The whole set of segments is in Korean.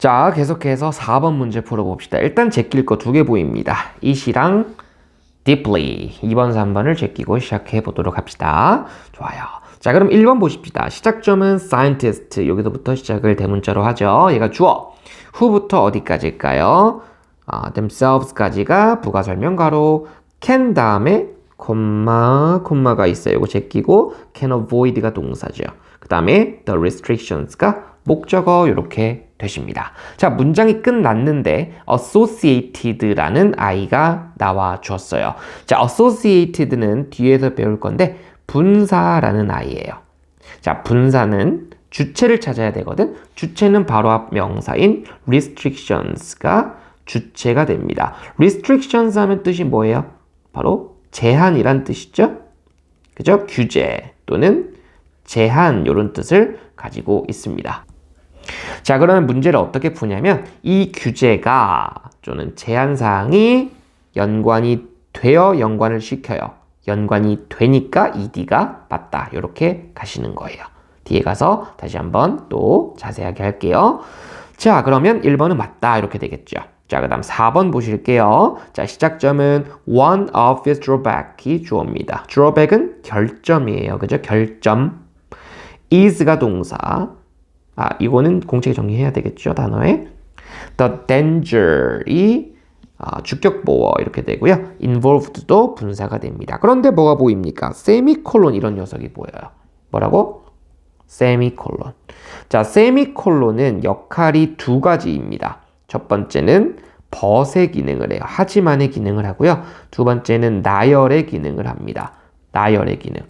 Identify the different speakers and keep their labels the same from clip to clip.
Speaker 1: 자, 계속해서 4번 문제 풀어봅시다. 일단 제낄 거 두 개 보입니다. 이시랑 deeply. 2번, 3번을 제끼고 시작해 보도록 합시다. 좋아요. 자, 그럼 1번 보십시다. 시작점은 scientist. 여기서부터 시작을 대문자로 하죠. 얘가 주어. 후부터 어디까지일까요? 아, themselves까지가 부가 설명가로 can 다음에 콤마, 콤마가 있어요. 이거 제끼고 can avoid가 동사죠. 그 다음에 the restrictions가 목적어 이렇게 되십니다. 자, 문장이 끝났는데 associated라는 아이가 나와 주었어요. 자, associated는 뒤에서 배울 건데 분사라는 아이예요. 자, 분사는 주체를 찾아야 되거든. 주체는 바로 앞 명사인 restrictions가 주체가 됩니다. restrictions 하면 뜻이 뭐예요? 바로 제한이란 뜻이죠. 그죠? 규제 또는 제한 이런 뜻을 가지고 있습니다. 자, 그러면 문제를 어떻게 푸냐면 이 규제가 또는 제한 사항이 연관이 되어 연관을 시켜요. 연관이 되니까 ED가 맞다. 이렇게 가시는 거예요. 뒤에 가서 다시 한번 또 자세하게 할게요. 자, 그러면 1번은 맞다. 이렇게 되겠죠. 자, 그 다음 4번 보실게요. 자, 시작점은 one of his drawback이 주어입니다. drawback은 결점이에요. 그죠? 결점. is가 동사. 아, 이거는 공책에 정리해야 되겠죠, 단어에. The danger이 아, 주격보어 이렇게 되고요. involved도 분사가 됩니다. 그런데 뭐가 보입니까? 세미콜론 이런 녀석이 보여요. 뭐라고? 세미콜론. 자, 세미콜론은 역할이 두 가지입니다. 첫 번째는 벗의 기능을 해요. 하지만의 기능을 하고요. 두 번째는 나열의 기능을 합니다. 나열의 기능.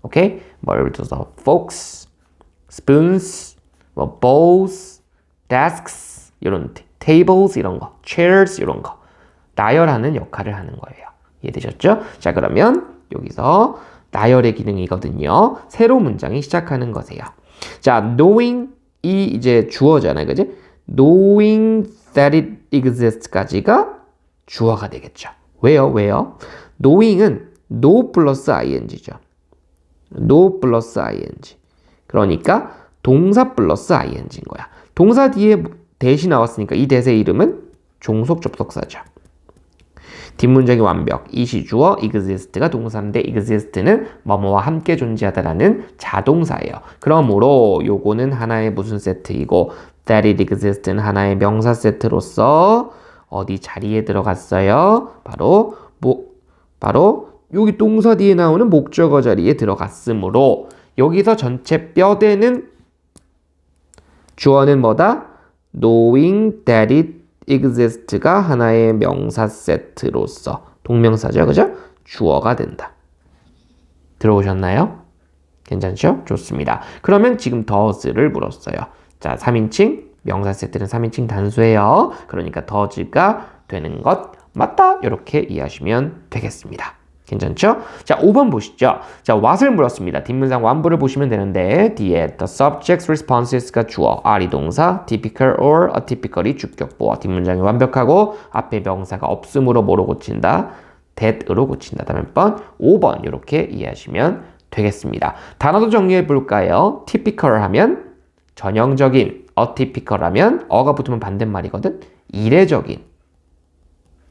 Speaker 1: 오케이? 뭐 예를 들어서 forks, spoons, 뭐 bowls, desks 이런 tables 이런 거, chairs 이런 거 나열하는 역할을 하는 거예요. 이해되셨죠? 자 그러면 여기서 나열의 기능이거든요. 새로 문장이 시작하는 거세요. 자 knowing 이 이제 주어잖아요, 그지? knowing that it exists까지가 주어가 되겠죠. 왜요? 왜요? knowing은 know 플러스 ing죠. know 플러스 ing. 그러니까 동사 플러스 ing인 거야. 동사 뒤에 대시 나왔으니까 이 대세 이름은 종속 접속사죠. 뒷문장이 완벽. 이시 주어 exist가 동사인데 exist는 뭐뭐와 함께 존재하다라는 자동사예요. 그러므로 요거는 하나의 무슨 세트이고 that it exist는 하나의 명사 세트로서 어디 자리에 들어갔어요? 바로 뭐 바로 여기 동사 뒤에 나오는 목적어 자리에 들어갔으므로 여기서 전체 뼈대는 주어는 뭐다? knowing that it exist가 하나의 명사 세트로서 동명사죠. 그죠? 주어가 된다. 들어오셨나요? 괜찮죠? 좋습니다. 그러면 지금 does를 물었어요. 자, 3인칭 명사 세트는 3인칭 단수예요. 그러니까 does가 되는 것 맞다. 이렇게 이해하시면 되겠습니다. 괜찮죠? 자, 5번 보시죠. 자, what을 물었습니다. 뒷문장 완부를 보시면 되는데 뒤에 the subject's responses가 주어, R이 동사, typical or atypical이 주격보어. 뒷문장이 완벽하고 앞에 명사가 없음으로 뭐로 고친다? that으로 고친다. 다음 번 5번 이렇게 이해하시면 되겠습니다. 단어도 정리해 볼까요? typical 하면 전형적인, atypical 하면 어가 붙으면 반대말이거든. 이례적인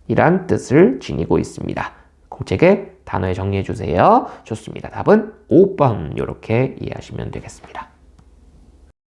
Speaker 1: 이란 뜻을 지니고 있습니다. 공책에 단어에 정리해 주세요. 좋습니다. 답은 5번 이렇게 이해하시면 되겠습니다.